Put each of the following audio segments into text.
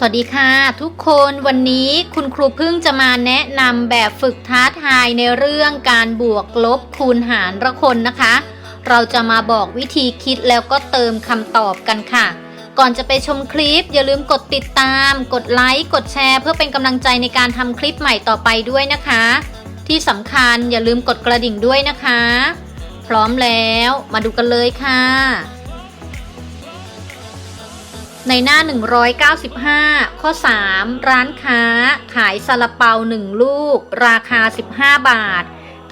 สวัสดีค่ะทุกคนวันนี้คุณครูพึ่งจะมาแนะนำแบบฝึกท้าทายในเรื่องการบวกลบคูณหารละคนนะคะ เราจะมาบอกวิธีคิดแล้วก็เติมคำตอบกันค่ะ ก่อนจะไปชมคลิป อย่าลืมกดติดตาม กดไลค์กดแชร์ เพื่อเป็นกำลังใจในการทำคลิปใหม่ต่อไปด้วยนะคะ ที่สำคัญอย่าลืมกดกระดิ่งด้วยนะคะ พร้อมแล้วมาดูกันเลยค่ะ ในหน้า 195 ข้อ 3 ร้านค้า ขายซาลาเปา 1 ลูก ราคา 15 บาท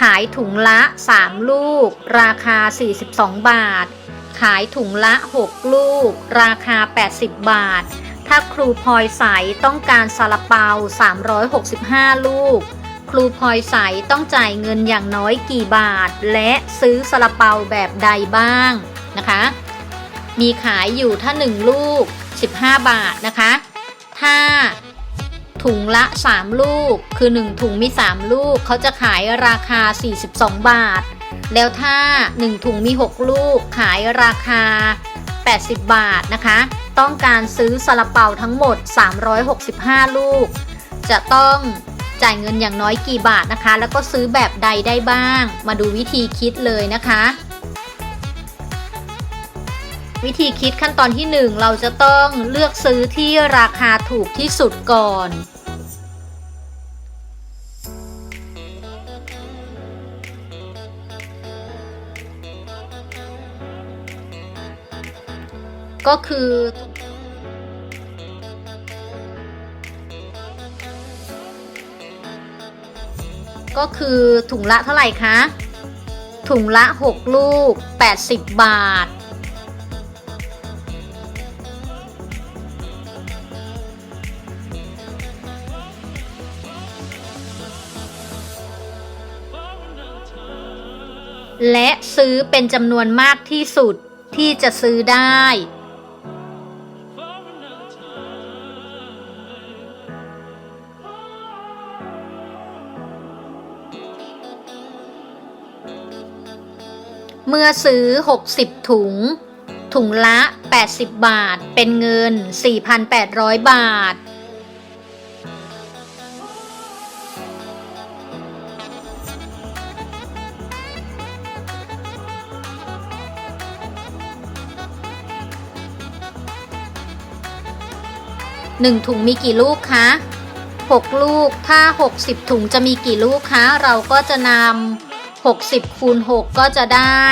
ขายถุงละ 3 ลูก ราคา 42 บาท ขายถุงละ 6 ลูก ราคา 80 บาท ถ้าครูพลอยใสต้องการซาลาเปา 365 ลูก ครูพลอยใสต้องจ่ายเงินอย่างน้อยกี่บาท และซื้อซาลาเปาแบบใดบ้างนะคะมีขายอยู่ถ้า 1 ลูก 15 บาทนะคะ ถ้าถุงละ 3 ลูก คือ 1 ถุงมี 3 ลูก เขาจะขายราคา 42 บาท แล้วถ้า 1 ถุงมี 6 ลูก ขายราคา 80 บาทนะคะ ต้องการซื้อซาลาเปาทั้งหมด 365 ลูก จะต้องจ่ายเงินอย่างน้อยกี่บาทนะคะ แล้วก็ซื้อแบบใดได้บ้าง มาดูวิธีคิดเลยนะคะ วิธีคิดขั้นตอนที่ 1 เราจะต้องเลือกซื้อที่ราคาถูกที่สุดก่อน ก็คือก็คือถุงละเท่าไหร่คะ ถุงละ 6 ลูก 80 บาท และซื้อเป็นจำนวนมากที่สุดที่จะซื้อได้ เมื่อซื้อ 60 ถุง ถุงละ 80 บาท เป็นเงิน 4,800 บาท หนึ่งถุงมีกี่ลูกคะ 6 ลูก ถ้า 60 ถุงจะมีกี่ลูกคะ เราก็จะนำ60 คูณ 6 ก็จะได้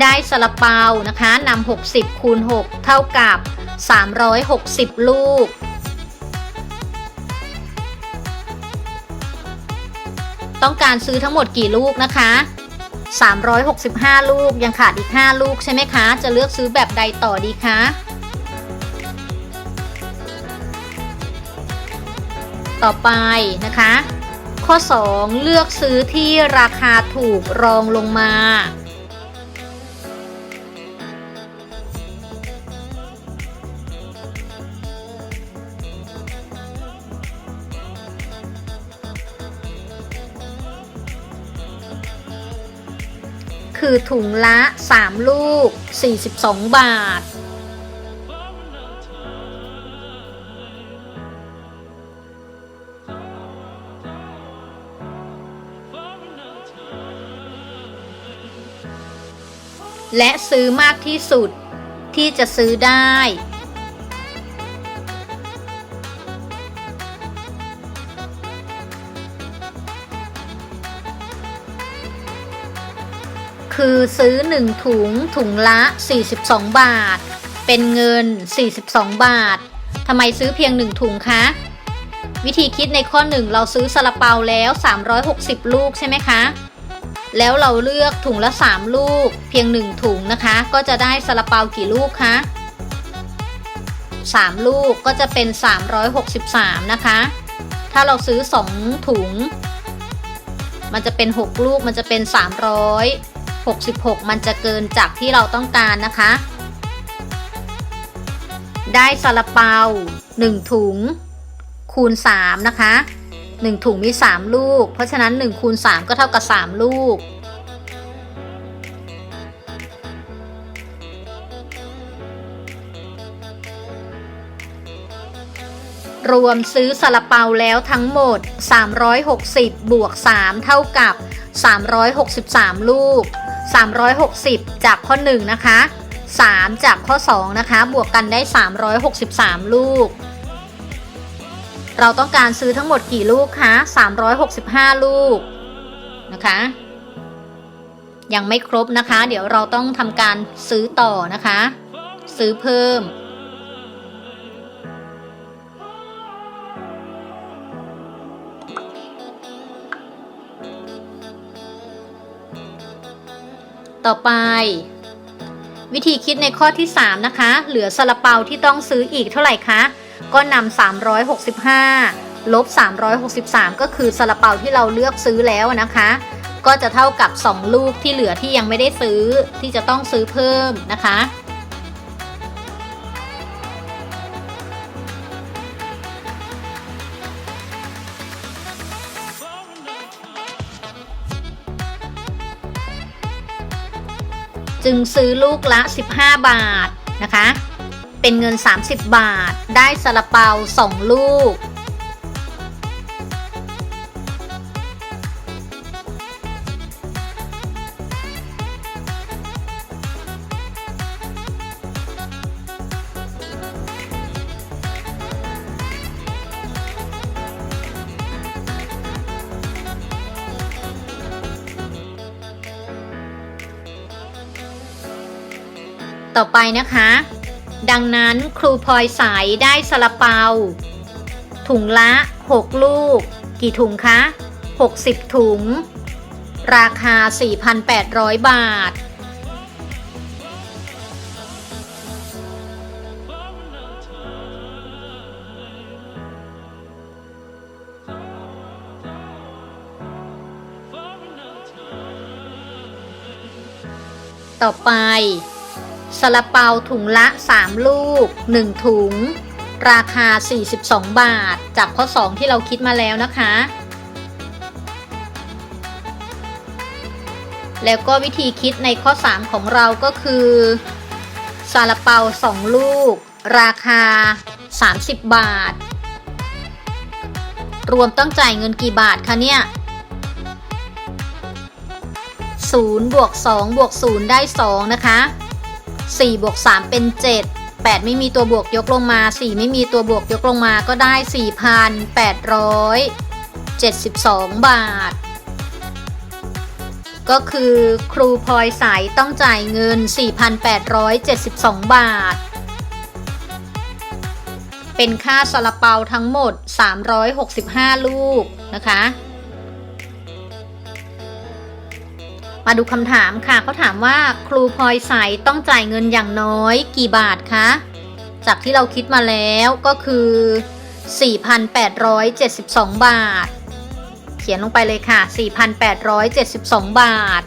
ได้ซาลาเปานะคะนำ60 คูณ 6 เท่ากับ 360 ลูกต้องการซื้อทั้งหมดกี่ลูกนะคะ 365 ลูกยังขาดอีก 5 ลูกใช่ไหมคะ จะเลือกซื้อแบบใดต่อดีคะ ต่อไปนะคะ ข้อ 2 เลือกซื้อที่ราคาถูกรองลงมา คือถุงละ 3 ลูก 42 บาท และซื้อมากที่สุดที่จะซื้อได้ คือซื้อ 1 ถุงถุงละ 42 บาท เป็นเงิน 42 บาททำไมซื้อเพียง 1 ถุงคะวิธีคิดในข้อ 1 เราซื้อซาลาเปาแล้ว 360 ลูกใช่ไหมคะ แล้วเราเลือกถุงละ 3 ลูก เพียง 1 ถุงนะคะ ก็จะได้ซาลาเปากี่ลูกคะ3 ลูกก็จะเป็น 363 นะคะ ถ้าเราซื้อ 2 ถุง มันจะเป็น 6 ลูกมันจะเป็น 366 มันจะเกินจากที่เราต้องการนะคะ ได้ซาลาเปา 1 ถุง คูณ 3 นะคะ 1 ถุงมี 3 ลูก เพราะฉะนั้น1คูณ3ก็เท่ากับ 3 ลูก รวมซื้อซาลาเปาแล้วทั้งหมด 360 บวก 3 เท่ากับ 363 ลูก 360 จากข้อ 1 นะคะ 3 จากข้อ 2 นะคะ บวกกันได้ 363 ลูก เราต้องการซื้อทั้งหมดกี่ลูกคะ365 ลูกนะคะ ยังไม่ครบนะคะ เดี๋ยวเราต้องทำการซื้อต่อนะคะ ซื้อเพิ่ม ต่อไปวิธีคิดในข้อที่ 3 นะคะ เหลือซาลาเปาที่ต้องซื้ออีกเท่าไหร่คะ ก็นำ365 ลบ 363 ก็คือซาลาเปาที่เราเลือกซื้อแล้วนะคะ ก็จะเท่ากับ 2 ลูกที่เหลือที่ยังไม่ได้ซื้อที่จะต้องซื้อเพิ่มนะคะจึงซื้อลูกละ 15 บาทนะคะ เป็นเงิน 30 บาท ได้ซาลาเปา 2 ลูก ต่อไปนะคะ ดังนั้นครูพลอยสายได้ซาลาเปา ถุงละ 6 ลูก กี่ถุงคะ 60 ถุง ราคา 4,800 บาท ต่อไป ซาลาเปาถุงละ 3 ลูก 1 ถุง ราคา 42 บาท จากข้อ 2 ที่เราคิดมาแล้วนะคะ แล้วก็วิธีคิดในข้อ 3 ของเราก็คือซาลาเปา 2 ลูก ราคา 30 บาท รวมต้องจ่ายเงินกี่บาทคะเนี่ย0บวก2บวก0ได้ 2 นะคะ 4บวก3เป็น 7 8 ไม่มีตัวบวกยกลงมา 4 ไม่มีตัวบวกยกลงมาก็ได้ 4,872 บาท ก็คือครูพลอยสายต้องจ่ายเงิน 4,872 บาท เป็นค่าซาลาเปาทั้งหมด 365 ลูกนะคะ มาดูคำถามค่ะเขาถามว่าครูพลอยใสต้องจ่ายเงินอย่างน้อยกี่บาทคะ จากที่เราคิดมาแล้วก็คือ 4,872 บาท เขียนลงไปเลยค่ะ 4,872 บาท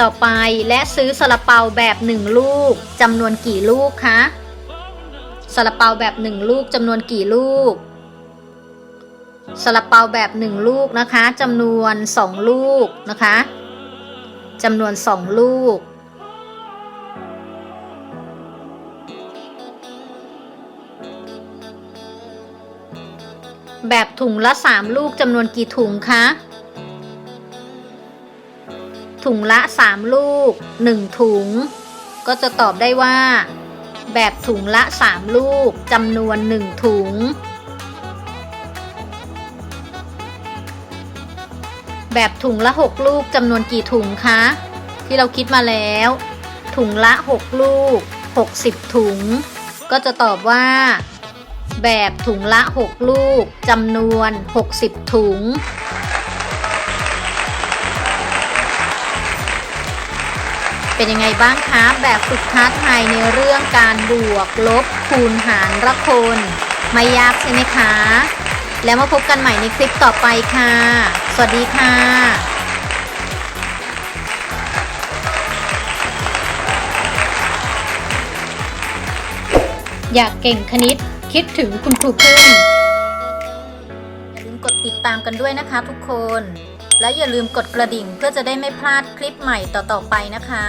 ต่อไปและซื้อซาลาเปาแบบ 1 ลูกจำนวนกี่ลูกคะซาลาเปาแบบ 1 ลูกจำนวนกี่ลูก ซาลาเปาแบบ 1 ลูกนะคะจำนวน 2 ลูกนะคะจำนวน 2 ลูก แบบถุงละ 3 ลูกจำนวนกี่ถุงคะถุงละ 3 ลูก 1 ถุง ก็จะตอบได้ว่า แบบถุงละ 3 ลูกจำนวน 1 ถุง แบบถุงละ 6 ลูกจำนวนกี่ถุงคะ ที่เราคิดมาแล้ว ถุงละ 6 ลูก 60 ถุง ก็จะตอบว่า แบบถุงละ 6 ลูกจำนวน 60 ถุง เป็นยังไงบ้างคะ แบบฝึกท้าทายในเรื่องการบวก ลบ คูณหารละคน ไม่ยากใช่ไหมคะ แล้วมาพบกันใหม่ในคลิปต่อไปค่ะ สวัสดีค่ะอยากเก่งคณิต คิดถึงคุณครูพึ่งอย่าลืมกดติดตามกันด้วยนะคะทุกคน และอย่าลืมกดกระดิ่งเพื่อจะได้ไม่พลาดคลิปใหม่ต่อๆไปนะคะ